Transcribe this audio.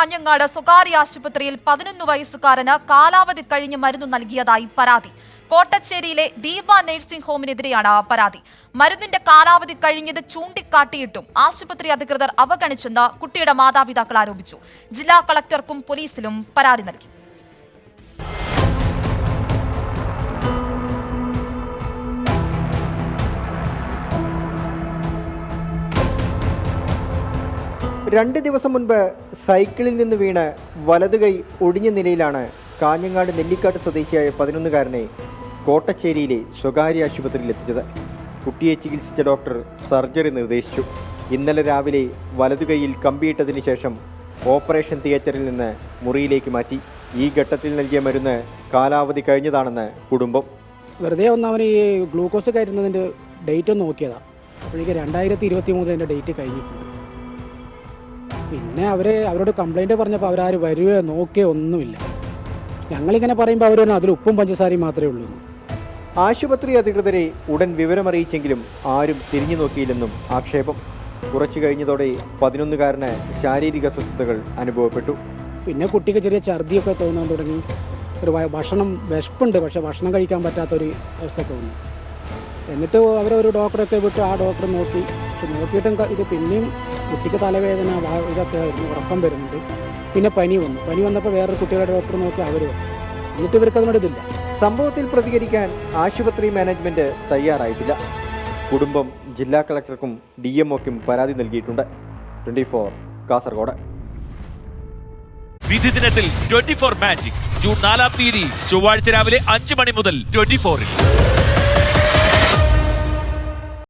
കാഞ്ഞങ്ങാട് സ്വകാര്യ ആശുപത്രിയിൽ പതിനൊന്ന് വയസ്സുകാരന് കാലാവധി കഴിഞ്ഞ് മരുന്ന് നൽകിയതായി പരാതി. കോട്ടച്ചേരിയിലെ ദീപ നഴ്സിംഗ് ഹോമിനെതിരെയാണ് പരാതി. മരുന്നിന്റെ കാലാവധി കഴിഞ്ഞത് ചൂണ്ടിക്കാട്ടിയിട്ടും ആശുപത്രി അധികൃതർ അവഗണിച്ചെന്ന് കുട്ടിയുടെ മാതാപിതാക്കൾ ആരോപിച്ചു. ജില്ലാ കളക്ടർക്കും പോലീസിലും പരാതി നൽകി. രണ്ട് ദിവസം മുൻപ് സൈക്കിളിൽ നിന്ന് വീണ് വലത് കൈ ഒടിഞ്ഞ നിലയിലാണ് കാഞ്ഞങ്ങാട് നെല്ലിക്കാട്ട് സ്വദേശിയായ പതിനൊന്നുകാരനെ കോട്ടച്ചേരിയിലെ സ്വകാര്യ ആശുപത്രിയിൽ എത്തിച്ചത്. കുട്ടിയെ ചികിത്സിച്ച ഡോക്ടർ സർജറി നിർദ്ദേശിച്ചു. ഇന്നലെ രാവിലെ വലതു കൈയിൽ കമ്പിയിട്ടതിന് ശേഷം ഓപ്പറേഷൻ തിയേറ്ററിൽ നിന്ന് മുറിയിലേക്ക് മാറ്റി. ഈ ഘട്ടത്തിൽ നൽകിയ മരുന്ന് കാലാവധി കഴിഞ്ഞതാണെന്ന് കുടുംബം. വെറുതെ ഒന്ന് അവന് ഈ ഗ്ലൂക്കോസ് കയറ്റുന്നതിന്റെ ഡേറ്റ് ഒന്ന് നോക്കിയതാണ് അപ്പോഴേക്ക് രണ്ടായിരത്തി ഇരുപത്തി മൂന്നിന്റെ ഡേറ്റ് കഴിഞ്ഞിട്ടുണ്ട്. പിന്നെ അവർ അവരോട് കംപ്ലൈന്റ് പറഞ്ഞപ്പോൾ അവരാരും വരുവോ നോക്കുകയോ ഒന്നുമില്ല. ഞങ്ങളിങ്ങനെ പറയുമ്പോൾ അവർ പറഞ്ഞു അതിൽ ഉപ്പും പഞ്ചസാരയും മാത്രമേ ഉള്ളൂ. ആശുപത്രി അധികൃതരെ ഉടൻ വിവരമറിയിച്ചെങ്കിലും ആരും തിരിഞ്ഞു നോക്കിയില്ലെന്നും ആക്ഷേപം. കുറച്ചു കഴിഞ്ഞതോടെ പതിനൊന്നുകാരന് ശാരീരിക അസ്വസ്ഥതകൾ അനുഭവപ്പെട്ടു. പിന്നെ കുട്ടിക്ക് ചെറിയ ഛർദിയൊക്കെ തോന്നാൻ തുടങ്ങി. ഒരു ഭക്ഷണം വിശപ്പുണ്ട് പക്ഷേ ഭക്ഷണം കഴിക്കാൻ പറ്റാത്തൊരു അവസ്ഥയൊക്കെ വന്നു. എന്നിട്ട് അവരൊരു ഡോക്ടറൊക്കെ വിട്ട് ആ ഡോക്ടർ നോക്കി. നോക്കിയിട്ടും ഇത് പിന്നെയും കുട്ടിക്ക് തലവേദന ഇതൊക്കെ ആയിരുന്നു ഉറക്കം വരുന്നുണ്ട്. പിന്നെ പനി വന്നു. പനി വന്നപ്പോൾ വേറൊരു കുട്ടികളുടെ ഡോക്ടർ നോക്കി അവർ വന്നു. എന്നിട്ട് ഇവർക്ക് അതിനോട് ഇതില്ല. സംഭവത്തിൽ പ്രതികരിക്കാൻ ആശുപത്രി മാനേജ്മെന്റ് തയ്യാറായിട്ടില്ല. കുടുംബം ജില്ലാ കളക്ടർക്കും ഡി എംഒക്കും പരാതി നൽകിയിട്ടുണ്ട്. Twenty four Kasaragod. വിധി ദിനത്തിൽ ട്വന്റി ഫോർ മാജിക് ജൂൺ നാലാം തീയതി ചൊവ്വാഴ്ച രാവിലെ അഞ്ച് മണി മുതൽ ട്വന്റി ഫോറിൽ